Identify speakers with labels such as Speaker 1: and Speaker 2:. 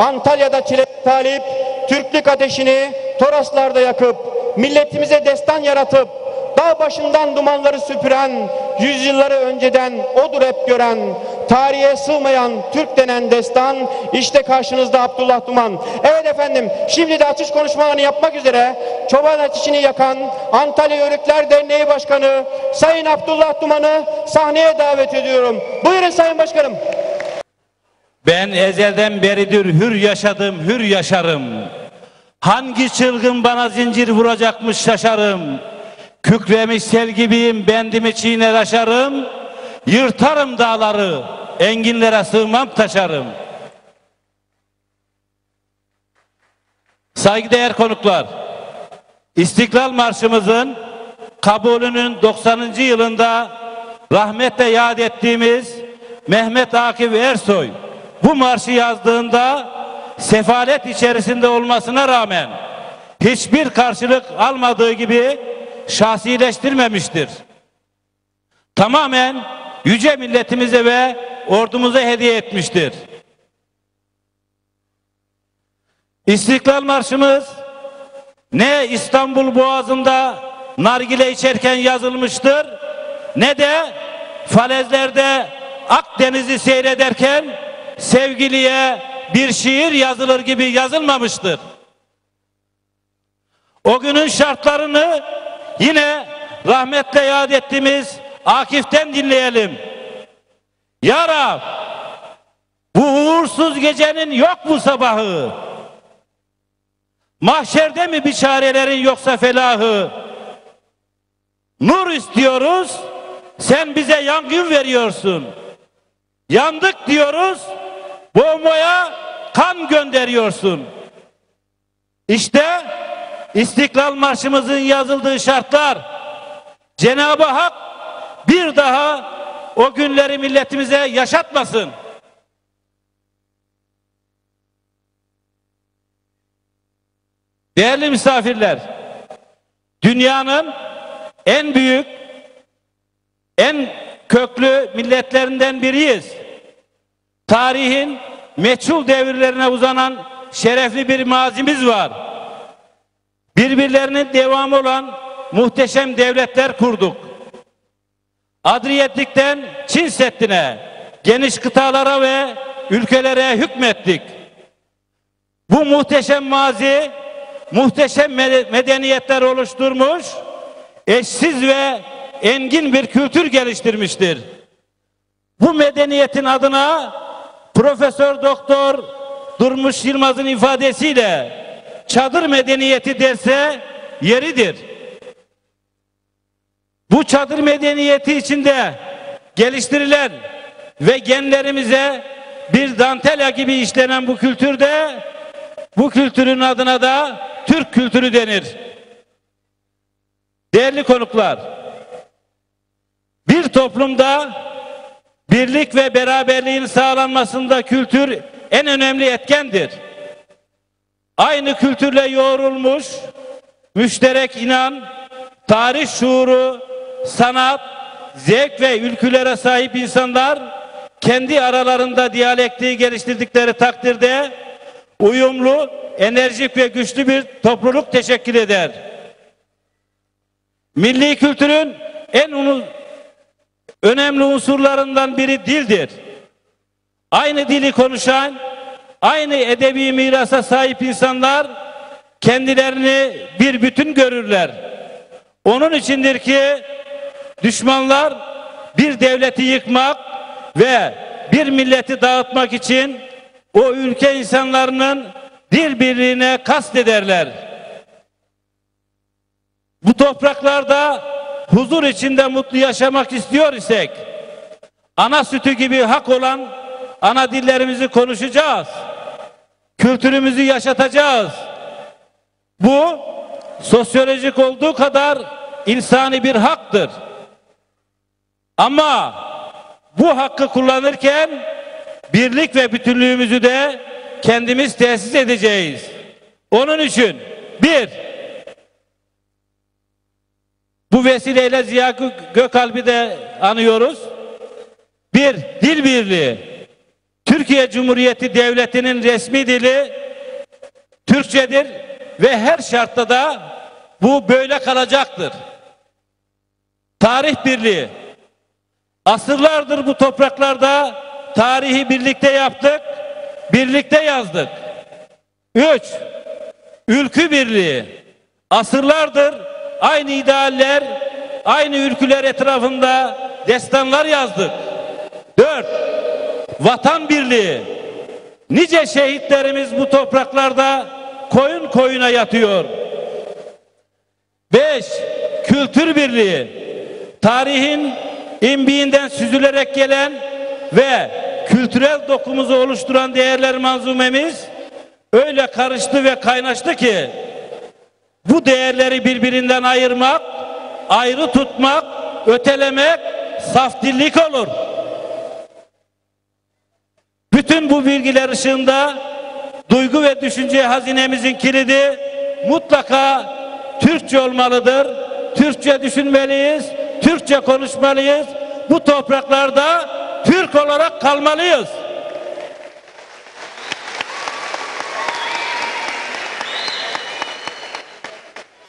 Speaker 1: Antalya'da çile talip, Türklük ateşini Toroslarda yakıp, milletimize destan yaratıp, dağ başından dumanları süpüren, yüzyılları önceden odur hep gören, tarihe sığmayan Türk denen destan, işte karşınızda Abdullah Duman. Evet efendim, şimdi de açış konuşmalarını yapmak üzere, çoban ateşini yakan Antalya Yörükler Derneği Başkanı Sayın Abdullah Duman'ı sahneye davet ediyorum. Buyurun Sayın Başkanım.
Speaker 2: Ben ezelden beridir hür yaşadım, hür yaşarım. Hangi çılgın bana zincir vuracakmış şaşarım. Kükremiş sel gibiyim, bendimi çiğner aşarım. Yırtarım dağları, enginlere sığmam taşarım. Saygıdeğer konuklar, İstiklal Marşımızın kabulünün 90. yılında rahmetle yad ettiğimiz Mehmet Akif Ersoy bu marşı yazdığında sefalet içerisinde olmasına rağmen hiçbir karşılık almadığı gibi şahsileştirmemiştir. Tamamen yüce milletimize ve ordumuza hediye etmiştir. İstiklal Marşımız ne İstanbul Boğazı'nda nargile içerken yazılmıştır ne de falezlerde Akdeniz'i seyrederken sevgiliye bir şiir yazılır gibi yazılmamıştır. O günün şartlarını yine rahmetle yad ettiğimiz Akif'ten dinleyelim. Ya Rab, bu uğursuz gecenin yok mu sabahı? Mahşerde mi biçarelerin yoksa felahı? Nur istiyoruz, sen bize yangın veriyorsun. Yandık diyoruz, gönderiyorsun. İşte İstiklal Marşımızın yazıldığı şartlar Cenab-ı Hak bir daha o günleri milletimize yaşatmasın. Değerli misafirler, dünyanın en büyük, en köklü milletlerinden biriyiz. Tarihin meçhul devirlerine uzanan şerefli bir mazimiz var. Birbirlerinin devamı olan muhteşem devletler kurduk. Adriyetlikten Çin Seddi'ne, geniş kıtalara ve ülkelere hükmettik. Bu muhteşem mazi, muhteşem medeniyetler oluşturmuş, eşsiz ve engin bir kültür geliştirmiştir. Bu medeniyetin adına Profesör Doktor Durmuş Yılmaz'ın ifadesiyle çadır medeniyeti derse yeridir. Bu çadır medeniyeti içinde geliştirilen ve genlerimize bir dantela gibi işlenen bu kültürde bu kültürün adına da Türk kültürü denir. Değerli konuklar, bir toplumda birlik ve beraberliğin sağlanmasında kültür en önemli etkendir. Aynı kültürle yoğrulmuş, müşterek inan, tarih şuuru, sanat, zevk ve ülkülere sahip insanlar kendi aralarında diyalektiği geliştirdikleri takdirde uyumlu, enerjik ve güçlü bir topluluk teşekkür eder. Milli kültürün en önemli unsurlarından biri dildir. Aynı dili konuşan, aynı edebi mirasa sahip insanlar kendilerini bir bütün görürler. Onun içindir ki düşmanlar bir devleti yıkmak ve bir milleti dağıtmak için o ülke insanlarının dil birliğine kast ederler. Bu topraklarda huzur içinde mutlu yaşamak istiyor isek ana sütü gibi hak olan ana dillerimizi konuşacağız. Kültürümüzü yaşatacağız. Bu sosyolojik olduğu kadar insani bir haktır. Ama bu hakkı kullanırken birlik ve bütünlüğümüzü de kendimiz tesis edeceğiz. Onun için bir, bu vesileyle Ziya Gökalp'i de anıyoruz. Bir, dil birliği. Türkiye Cumhuriyeti Devleti'nin resmi dili Türkçedir ve her şartta da bu böyle kalacaktır. Tarih birliği. Asırlardır bu topraklarda tarihi birlikte yaptık, birlikte yazdık. Üç, ülkü birliği. Asırlardır aynı idealler, aynı ülküler etrafında destanlar yazdık. Dört, vatan birliği. Nice şehitlerimiz bu topraklarda koyun koyuna yatıyor. Beş, kültür birliği. Tarihin imbiğinden süzülerek gelen ve kültürel dokumuzu oluşturan değerler manzumemiz öyle karıştı ve kaynaştı ki bu değerleri birbirinden ayırmak, ayrı tutmak, ötelemek saf dillik olur. Bütün bu bilgiler ışığında duygu ve düşünce hazinemizin kilidi mutlaka Türkçe olmalıdır. Türkçe düşünmeliyiz, Türkçe konuşmalıyız. Bu topraklarda Türk olarak kalmalıyız.